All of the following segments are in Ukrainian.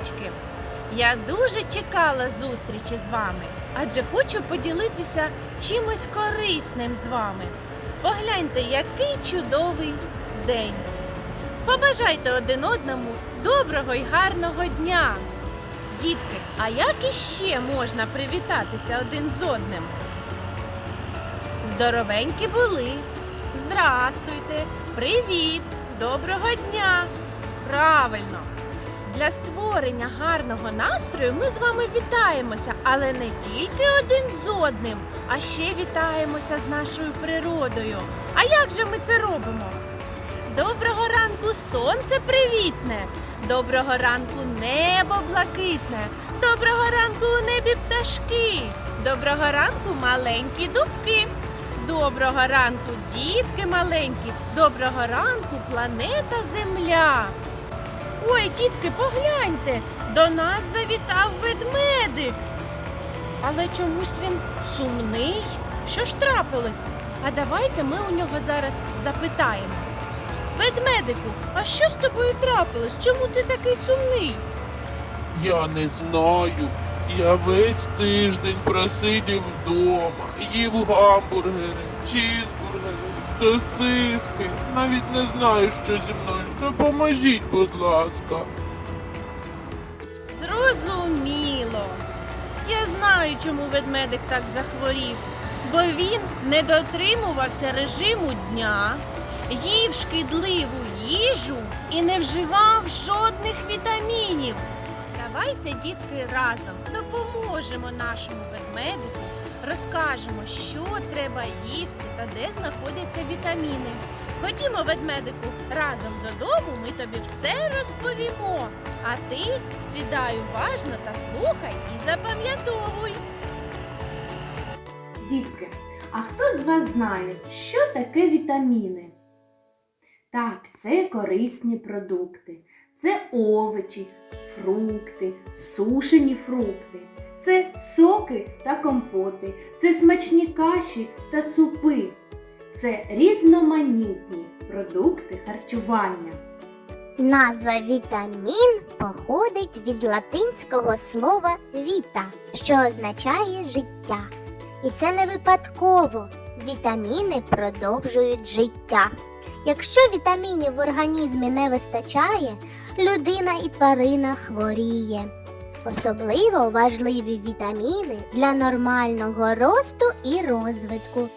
діточки! Я дуже чекала зустрічі з вами, адже хочу поділитися чимось корисним з вами. Погляньте, який чудовий день. Побажайте один одному доброго й гарного дня. Дітки, а як іще можна привітатися один з одним? Здоровенькі були. Здрастуйте, привіт, доброго дня. Правильно. Для створення гарного настрою ми з вами вітаємося, але не тільки один з одним, а ще вітаємося з нашою природою. А як же ми це робимо? Доброго ранку сонце привітне, доброго ранку небо блакитне, доброго ранку у небі пташки, доброго ранку маленькі дубки. Доброго ранку, дітки маленькі, доброго ранку, планета Земля. Ой, дітки, погляньте, до нас завітав ведмедик. Але чомусь він сумний. Що ж трапилось? А давайте ми у нього зараз запитаємо. Ведмедику, а що з тобою трапилось? Чому ти такий сумний? Я не знаю. Я весь тиждень просидів вдома, їв гамбургери, чізбургери, сосиски. Навіть не знаю, що зі мною. Допоможіть, будь ласка. Зрозуміло. Я знаю, чому ведмедик так захворів, бо він не дотримувався режиму дня, їв шкідливу їжу і не вживав жодних вітамінів. Давайте, дітки, разом допоможемо нашому ведмедику, розкажемо, що треба їсти та де знаходяться вітаміни. Ходімо, ведмедику, разом додому ми тобі все розповімо. А ти сідай уважно та слухай і запам'ятовуй. Дітки, а хто з вас знає, що таке вітаміни? Так, це корисні продукти, це овочі, фрукти, сушені фрукти, це соки та компоти, це смачні каші та супи, це різноманітні продукти харчування. Назва вітамін походить від латинського слова віта, що означає життя. І це не випадково. Вітаміни продовжують життя. Якщо вітамінів в організмі не вистачає, людина і тварина хворіє. Особливо важливі вітаміни для нормального росту і розвитку.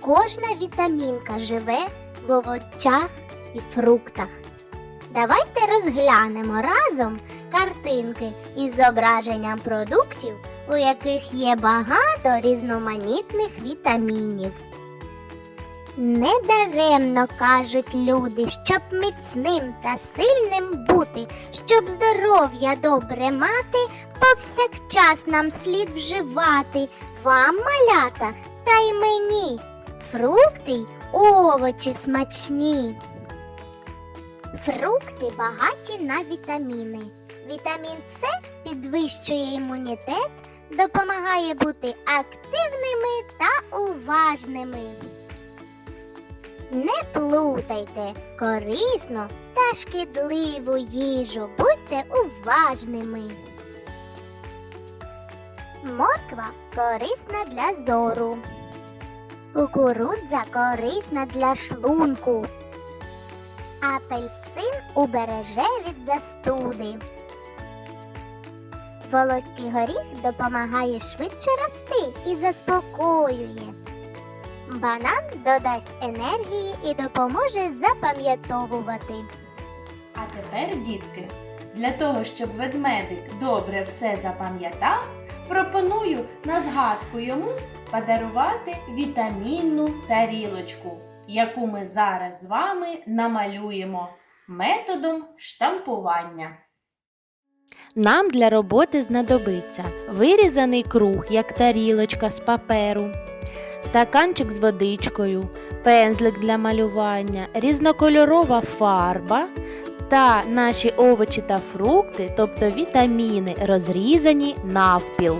Кожна вітамінка живе в овочах і фруктах. Давайте розглянемо разом картинки із зображенням продуктів, у яких є багато різноманітних вітамінів. Недаремно кажуть люди, щоб міцним та сильним бути, щоб здоров'я добре мати, повсякчас нам слід вживати вам малята та й мені. Фрукти й овочі смачні. Фрукти багаті на вітаміни. Вітамін С підвищує імунітет, допомагає бути активними та уважними. Не плутайте корисну та шкідливу їжу, будьте уважними. Морква корисна для зору. Кукурудза корисна для шлунку. Апельсин убереже від застуди. Волоський горіх допомагає швидше рости і заспокоює. Банан додасть енергії і допоможе запам'ятовувати. А тепер, дітки, для того, щоб ведмедик добре все запам'ятав, пропоную на згадку йому подарувати вітамінну тарілочку, яку ми зараз з вами намалюємо методом штампування. Нам для роботи знадобиться вирізаний круг, як тарілочка з паперу, стаканчик з водичкою, пензлик для малювання, різнокольорова фарба та наші овочі та фрукти, тобто вітаміни, розрізані навпіл.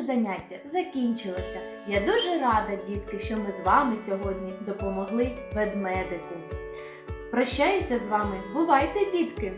Заняття закінчилося. Я дуже рада, дітки, що ми з вами сьогодні допомогли ведмедику. Прощаюся з вами. Бувайте, дітки!